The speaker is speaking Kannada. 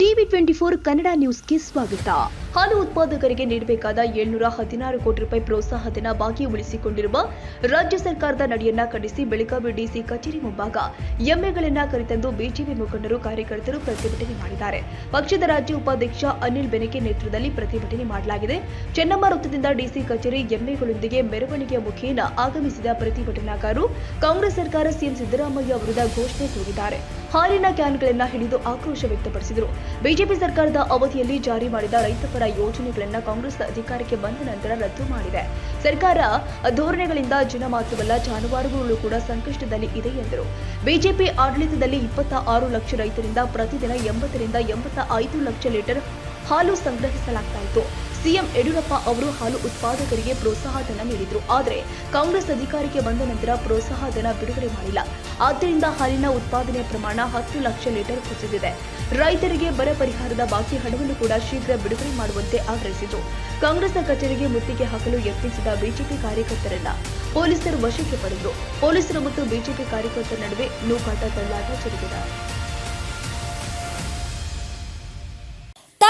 ಟಿವಿ ಟ್ವೆಂಟಿ ಫೋರ್ ಕನ್ನಡ ನ್ಯೂಸ್ಗೆ ಸ್ವಾಗತ. ಹಾಲು ಉತ್ಪಾದಕರಿಗೆ ನೀಡಬೇಕಾದ ಏಳ್ನೂರ ಹದಿನಾರು ಕೋಟಿ ರೂಪಾಯಿ ಪ್ರೋತ್ಸಾಹ ಧನ ಬಾಕಿ ಉಳಿಸಿಕೊಂಡಿರುವ ರಾಜ್ಯ ಸರ್ಕಾರದ ನಡೆಯನ್ನ ಖಂಡಿಸಿ ಬೆಳಗಾವಿ ಡಿಸಿ ಕಚೇರಿ ಮುಂಭಾಗ ಎಮ್ಮೆಗಳನ್ನ ಕರೆತಂದು ಬಿಜೆಪಿ ಮುಖಂಡರು ಕಾರ್ಯಕರ್ತರು ಪ್ರತಿಭಟನೆ ಮಾಡಿದ್ದಾರೆ. ಪಕ್ಷದ ರಾಜ್ಯ ಉಪಾಧ್ಯಕ್ಷ ಅನಿಲ್ ಬೆನಕೆ ನೇತೃತ್ವದಲ್ಲಿ ಪ್ರತಿಭಟನೆ ಮಾಡಲಾಗಿದೆ. ಚೆನ್ನಮ್ಮ ವೃತ್ತದಿಂದ ಡಿಸಿ ಕಚೇರಿ ಎಮ್ಮೆಗಳೊಂದಿಗೆ ಮೆರವಣಿಗೆಯ ಮುಖೇನ ಆಗಮಿಸಿದ ಪ್ರತಿಭಟನಾಕಾರರು ಕಾಂಗ್ರೆಸ್ ಸರ್ಕಾರ ಸಿಎಂ ಸಿದ್ದರಾಮಯ್ಯ ವಿರುದ್ಧ ಘೋಷಣೆ ಕೂಗಿದ್ದಾರೆ. ಹಾಲಿನ ಕ್ಯಾನ್ಗಳನ್ನ ಹಿಡಿದು ಆಕ್ರೋಶ ವ್ಯಕ್ತಪಡಿಸಿದರು. ಬಿಜೆಪಿ ಸರ್ಕಾರದ ಅವಧಿಯಲ್ಲಿ ಜಾರಿ ಮಾಡಿದ ರೈತಪರ ಯೋಜನೆಗಳನ್ನ ಕಾಂಗ್ರೆಸ್ ಅಧಿಕಾರಕ್ಕೆ ಬಂದ ನಂತರ ರದ್ದು ಮಾಡಿದೆ. ಸರ್ಕಾರ ಧೋರಣೆಗಳಿಂದ ಜನ ಮಾತ್ರವಲ್ಲ ಜಾನುವಾರುಗಳು ಕೂಡ ಸಂಕಷ್ಟದಲ್ಲಿ ಇದೆ ಎಂದರು. ಬಿಜೆಪಿ ಆಡಳಿತದಲ್ಲಿ ಇಪ್ಪತ್ತ ಆರು ಲಕ್ಷ ರೈತರಿಂದ ಪ್ರತಿದಿನ ಎಂಬತ್ತರಿಂದ ಎಂಬತ್ತ ಐದು ಲಕ್ಷ ಲೀಟರ್ ಹಾಲು ಸಂಗ್ರಹಿಸಲಾಗ್ತಾ ಸಿಎಂ ಯಡಿಯೂರಪ್ಪ ಅವರು ಹಾಲು ಉತ್ಪಾದಕರಿಗೆ ಪ್ರೋತ್ಸಾಹ ಧನ ನೀಡಿದ್ರು. ಆದರೆ ಕಾಂಗ್ರೆಸ್ ಅಧಿಕಾರಕ್ಕೆ ಬಂದ ನಂತರ ಪ್ರೋತ್ಸಾಹ ಧನ ಬಿಡುಗಡೆ ಮಾಡಿಲ್ಲ. ಆದ್ದರಿಂದ ಹಾಲಿನ ಉತ್ಪಾದನೆ ಪ್ರಮಾಣ ಹತ್ತು ಲಕ್ಷ ಲೀಟರ್ ಕುಸಿದಿದೆ. ರೈತರಿಗೆ ಬರ ಪರಿಹಾರದ ಬಾಕಿ ಹಣವನ್ನು ಕೂಡ ಶೀಘ್ರ ಬಿಡುಗಡೆ ಮಾಡುವಂತೆ ಆಗ್ರಹಿಸಿತು ಕಾಂಗ್ರೆಸ್ನ ಕಚೇರಿಗೆ ಮುತ್ತಿಗೆ ಹಾಕಲು ಯತ್ನಿಸಿದ ಬಿಜೆಪಿ ಕಾರ್ಯಕರ್ತರನ್ನ ಪೊಲೀಸರು ವಶಕ್ಕೆ ಪಡೆದರು. ಪೊಲೀಸರು ಮತ್ತು ಬಿಜೆಪಿ ಕಾರ್ಯಕರ್ತರ ನಡುವೆ ನೂಕಾಟ ತಳ್ಳಾಟ ಜರುಗಿದೆ.